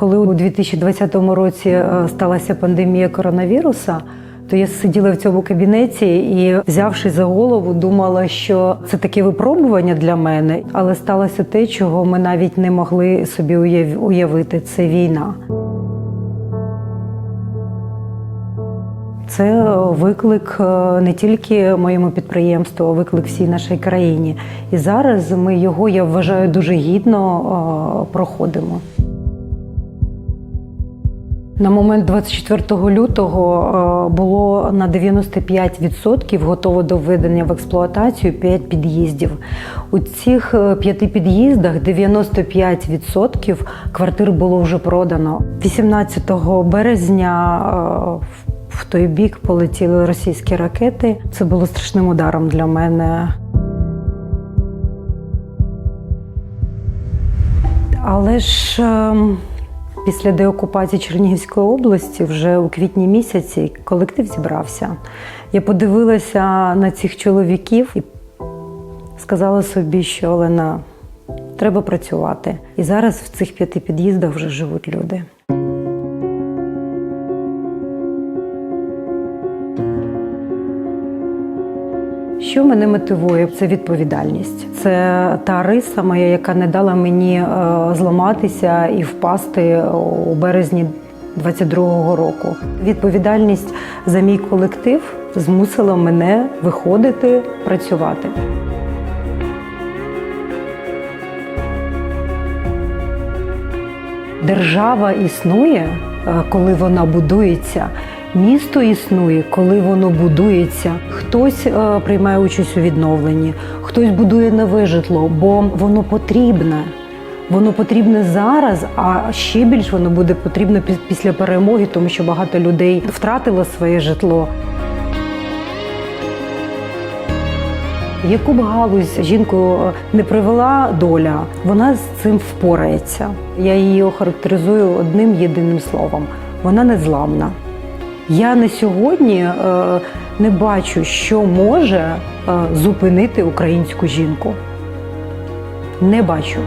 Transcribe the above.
Коли у 2020 році е, сталася пандемія коронавіруса, то я сиділа в цьому кабінеті і, взявши за голову, думала, що це таке випробування для мене, але сталося те, чого ми навіть не могли собі уявити. Це війна. Це виклик е, не тільки моєму підприємству, а виклик всій нашій країні. І зараз ми його, я вважаю, дуже гідно е, проходимо. На момент 24 лютого е, було на 95% готово до введення в експлуатацію 5 під'їздів. У цих е, п'яти під'їздах 95% квартир було вже продано. 18 березня е, в- в той бік полетіли російські ракети. Це було страшним ударом для мене. Але ж ем, після деокупації Чернігівської області, вже у квітні місяці, колектив зібрався. Я подивилася на цих чоловіків і сказала собі, що Олена, треба працювати. І зараз в цих п'яти під'їздах вже живуть люди. Що мене мотивує? Це відповідальність. Це та риса моя, яка не дала мені е, зламатися і впасти у березні 22-го року. Відповідальність за мій колектив змусила мене виходити працювати. Держава існує, е, коли вона будується. Місто існує, коли воно будується. Хтось е, приймає участь у відновленні, хтось будує нове житло, бо воно потрібне. Воно потрібне зараз, а ще більш воно буде потрібно після перемоги, тому що багато людей втратило своє житло. Яку б галузь жінку е, не привела доля, вона з цим впорається. Я її охарактеризую одним єдиним словом: вона незламна. Я на сьогодні е, не бачу, що може е, зупинити українську жінку. Не бачу.